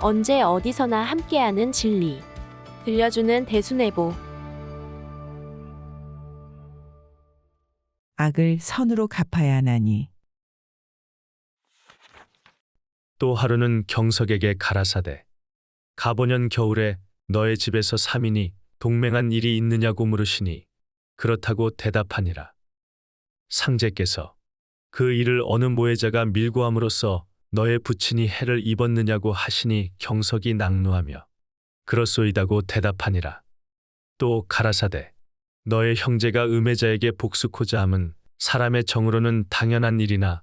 언제 어디서나 함께하는 진리. 들려주는 대수내보. 악을 선으로 갚아야 하나니 또 하루는 경석에게 가라사대 가보년 겨울에 너의 집에서 삼인이 동맹한 일이 있느냐고 물으시니 그렇다고 대답하니라. 상제께서 그 일을 어느 모해자가 밀고 함으로써 너의 부친이 해를 입었느냐고 하시니 경석이 낙노하며 그렇소이다고 대답하니라. 또 가라사대 너의 형제가 음해자에게 복수코자 함은 사람의 정으로는 당연한 일이나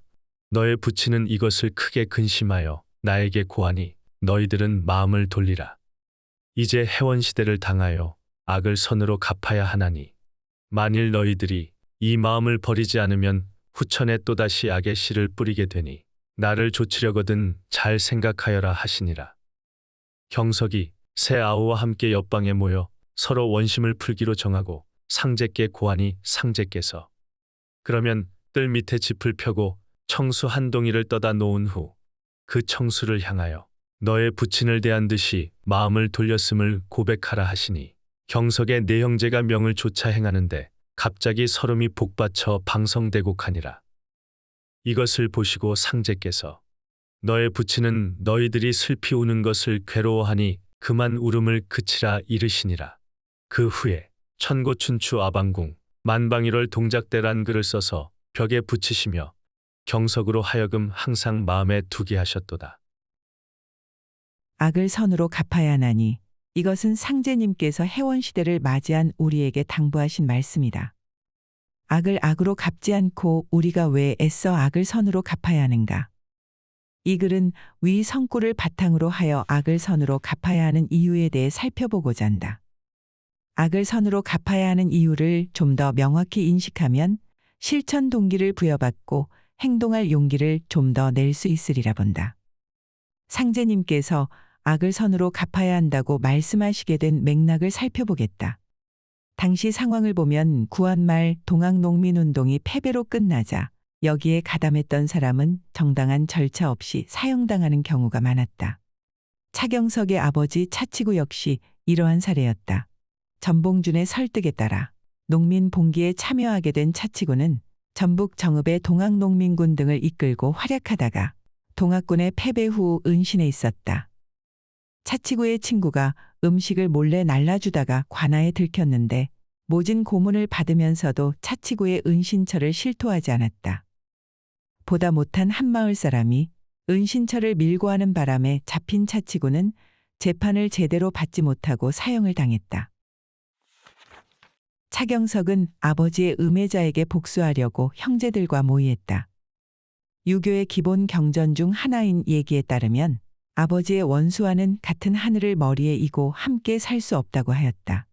너의 부친은 이것을 크게 근심하여 나에게 고하니 너희들은 마음을 돌리라. 이제 해원 시대를 당하여 악을 선으로 갚아야 하나니 만일 너희들이 이 마음을 버리지 않으면 후천에 또다시 악의 씨를 뿌리게 되니 나를 조치려거든 잘 생각하여라 하시니라. 경석이 새 아우와 함께 옆방에 모여 서로 원심을 풀기로 정하고 상제께 고하니 상제께서 그러면 뜰 밑에 짚을 펴고 청수 한 동이를 떠다 놓은 후 그 청수를 향하여 너의 부친을 대한 듯이 마음을 돌렸음을 고백하라 하시니 경석의 네 형제가 명을 조차 행하는데 갑자기 서름이 복받쳐 방성대곡하니라. 이것을 보시고 상제께서 너의 부친은 너희들이 슬피 우는 것을 괴로워하니 그만 울음을 그치라 이르시니라. 그 후에 천고춘추 아방궁 만방일월 동작대란 글을 써서 벽에 붙이시며 경석으로 하여금 항상 마음에 두게 하셨도다. 악을 선으로 갚아야 하나니 이것은 상제님께서 해원 시대를 맞이한 우리에게 당부하신 말씀이다. 악을 악으로 갚지 않고 우리가 왜 애써 악을 선으로 갚아야 하는가? 이 글은 위 성구를 바탕으로 하여 악을 선으로 갚아야 하는 이유에 대해 살펴보고자 한다. 악을 선으로 갚아야 하는 이유를 좀 더 명확히 인식하면 실천 동기를 부여받고 행동할 용기를 좀 더 낼 수 있으리라 본다. 상제님께서 악을 선으로 갚아야 한다고 말씀하시게 된 맥락을 살펴보겠다. 당시 상황을 보면 구한말 동학농민운동이 패배로 끝나자 여기에 가담했던 사람은 정당한 절차 없이 사형당하는 경우가 많았다. 차경석의 아버지 차치구 역시 이러한 사례였다. 전봉준의 설득에 따라 농민 봉기에 참여하게 된 차치구는 전북 정읍의 동학농민군 등을 이끌고 활약하다가 동학군의 패배 후 은신해 있었다. 차치구의 친구가 음식을 몰래 날라주다가 관아에 들켰는데 모진 고문을 받으면서도 차치구의 은신처를 실토하지 않았다. 보다 못한 한마을 사람이 은신처를 밀고 하는 바람에 잡힌 차치구는 재판을 제대로 받지 못하고 사형을 당했다. 차경석은 아버지의 음해자에게 복수하려고 형제들과 모의했다. 유교의 기본 경전 중 하나인 얘기에 따르면 아버지의 원수와는 같은 하늘을 머리에 이고 함께 살 수 없다고 하였다.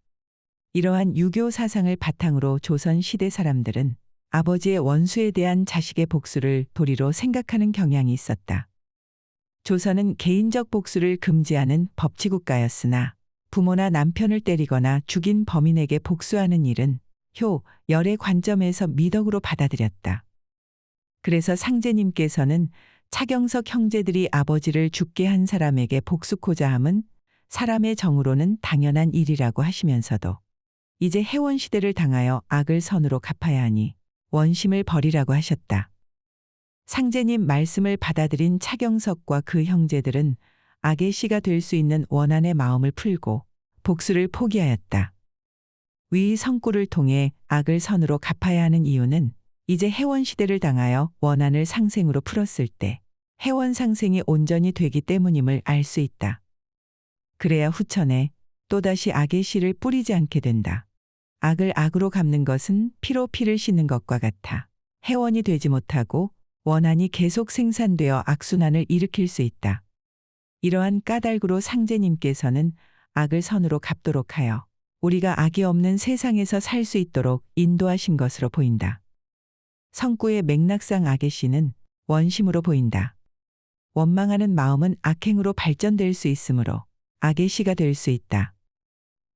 이러한 유교 사상을 바탕으로 조선 시대 사람들은 아버지의 원수에 대한 자식의 복수를 도리로 생각하는 경향이 있었다. 조선은 개인적 복수를 금지하는 법치국가였으나 부모나 남편을 때리거나 죽인 범인에게 복수하는 일은 효, 열의 관점에서 미덕으로 받아들였다. 그래서 상제님께서는 차경석 형제들이 아버지를 죽게 한 사람에게 복수코자 함은 사람의 정으로는 당연한 일이라고 하시면서도 이제 해원 시대를 당하여 악을 선으로 갚아야 하니 원심을 버리라고 하셨다. 상제님 말씀을 받아들인 차경석과 그 형제들은 악의 씨가 될 수 있는 원한의 마음을 풀고 복수를 포기하였다. 위 성구를 통해 악을 선으로 갚아야 하는 이유는 이제 해원 시대를 당하여 원한을 상생으로 풀었을 때 해원 상생이 온전히 되기 때문임을 알 수 있다. 그래야 후천에 또다시 악의 씨를 뿌리지 않게 된다. 악을 악으로 갚는 것은 피로 피를 씻는 것과 같아 해원이 되지 못하고 원한이 계속 생산되어 악순환을 일으킬 수 있다. 이러한 까닭으로 상제님께서는 악을 선으로 갚도록 하여 우리가 악이 없는 세상에서 살 수 있도록 인도하신 것으로 보인다. 성구의 맥락상 악의 씨는 원심으로 보인다. 원망하는 마음은 악행으로 발전될 수 있으므로 악의 씨가 될 수 있다.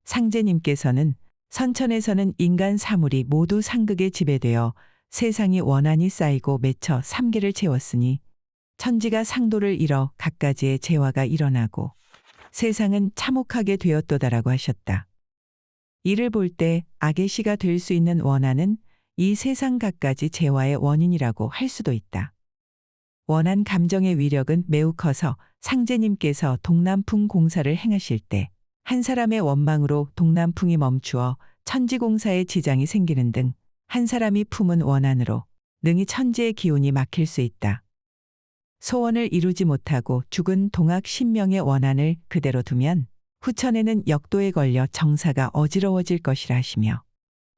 상제님께서는 선천에서는 인간 사물이 모두 상극에 지배되어 세상이 원한이 쌓이고 맺혀 삼계를 채웠으니 천지가 상도를 잃어 갖가지의 재화가 일어나고 세상은 참혹하게 되었도다라고 하셨다. 이를 볼 때 악의 시가 될 수 있는 원한은 이 세상 갖가지 재화의 원인이라고 할 수도 있다. 원한 감정의 위력은 매우 커서 상제님께서 동남풍 공사를 행하실 때 한 사람의 원망으로 동남풍이 멈추어 천지공사에 지장이 생기는 등 한 사람이 품은 원한으로 능히 천지의 기운이 막힐 수 있다. 소원을 이루지 못하고 죽은 동학 신명의 원한을 그대로 두면 후천에는 역도에 걸려 정사가 어지러워질 것이라 하시며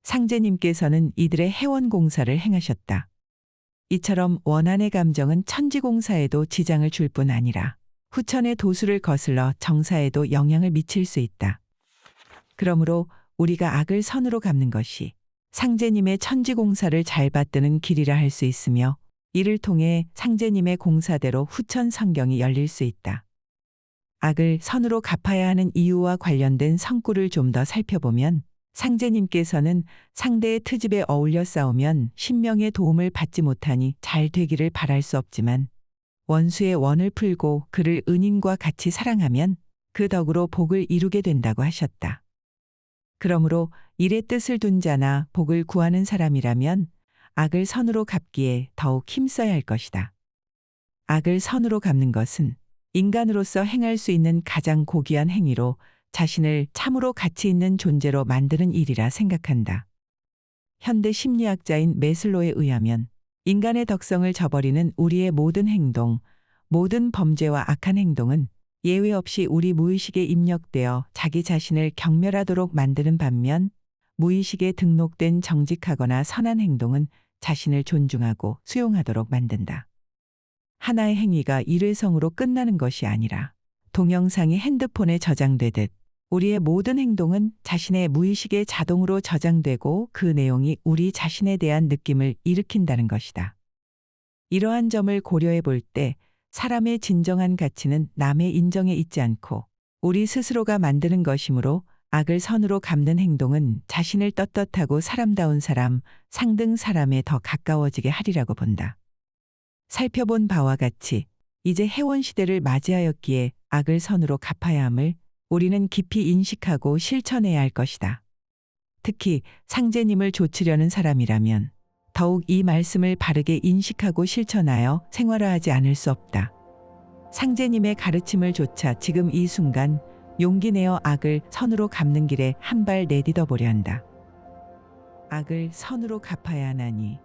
상제님께서는 이들의 해원 공사를 행하셨다. 이처럼 원한의 감정은 천지공사에도 지장을 줄 뿐 아니라 후천의 도수를 거슬러 정사에도 영향을 미칠 수 있다. 그러므로 우리가 악을 선으로 갚는 것이 상제님의 천지공사를 잘 받드는 길이라 할 수 있으며 이를 통해 상제님의 공사대로 후천 성경이 열릴 수 있다. 악을 선으로 갚아야 하는 이유와 관련된 성구를 좀 더 살펴보면 상제님께서는 상대의 트집에 어울려 싸우면 신명의 도움을 받지 못하니 잘 되기를 바랄 수 없지만 원수의 원을 풀고 그를 은인과 같이 사랑하면 그 덕으로 복을 이루게 된다고 하셨다. 그러므로 일의 뜻을 둔 자나 복을 구하는 사람이라면 악을 선으로 갚기에 더욱 힘써야 할 것이다. 악을 선으로 갚는 것은 인간으로서 행할 수 있는 가장 고귀한 행위로 자신을 참으로 가치 있는 존재로 만드는 일이라 생각한다. 현대 심리학자인 메슬로에 의하면 인간의 덕성을 저버리는 우리의 모든 행동, 모든 범죄와 악한 행동은 예외 없이 우리 무의식에 입력되어 자기 자신을 경멸하도록 만드는 반면 무의식에 등록된 정직하거나 선한 행동은 자신을 존중하고 수용하도록 만든다. 하나의 행위가 일회성으로 끝나는 것이 아니라 동영상이 핸드폰에 저장되듯 우리의 모든 행동은 자신의 무의식에 자동으로 저장되고 그 내용이 우리 자신에 대한 느낌을 일으킨다는 것이다. 이러한 점을 고려해 볼 때 사람의 진정한 가치는 남의 인정에 있지 않고 우리 스스로가 만드는 것이므로 악을 선으로 갚는 행동은 자신을 떳떳하고 사람다운 사람, 상등 사람에 더 가까워지게 하리라고 본다. 살펴본 바와 같이 이제 해원 시대를 맞이하였기에 악을 선으로 갚아야 함을 우리는 깊이 인식하고 실천해야 할 것이다. 특히 상제님을 조치려는 사람이라면 더욱 이 말씀을 바르게 인식하고 실천하여 생활화하지 않을 수 없다. 상제님의 가르침을 조차 지금 이 순간 용기 내어 악을 선으로 갚는 길에 한 발 내디뎌 보려 한다. 악을 선으로 갚아야 하나니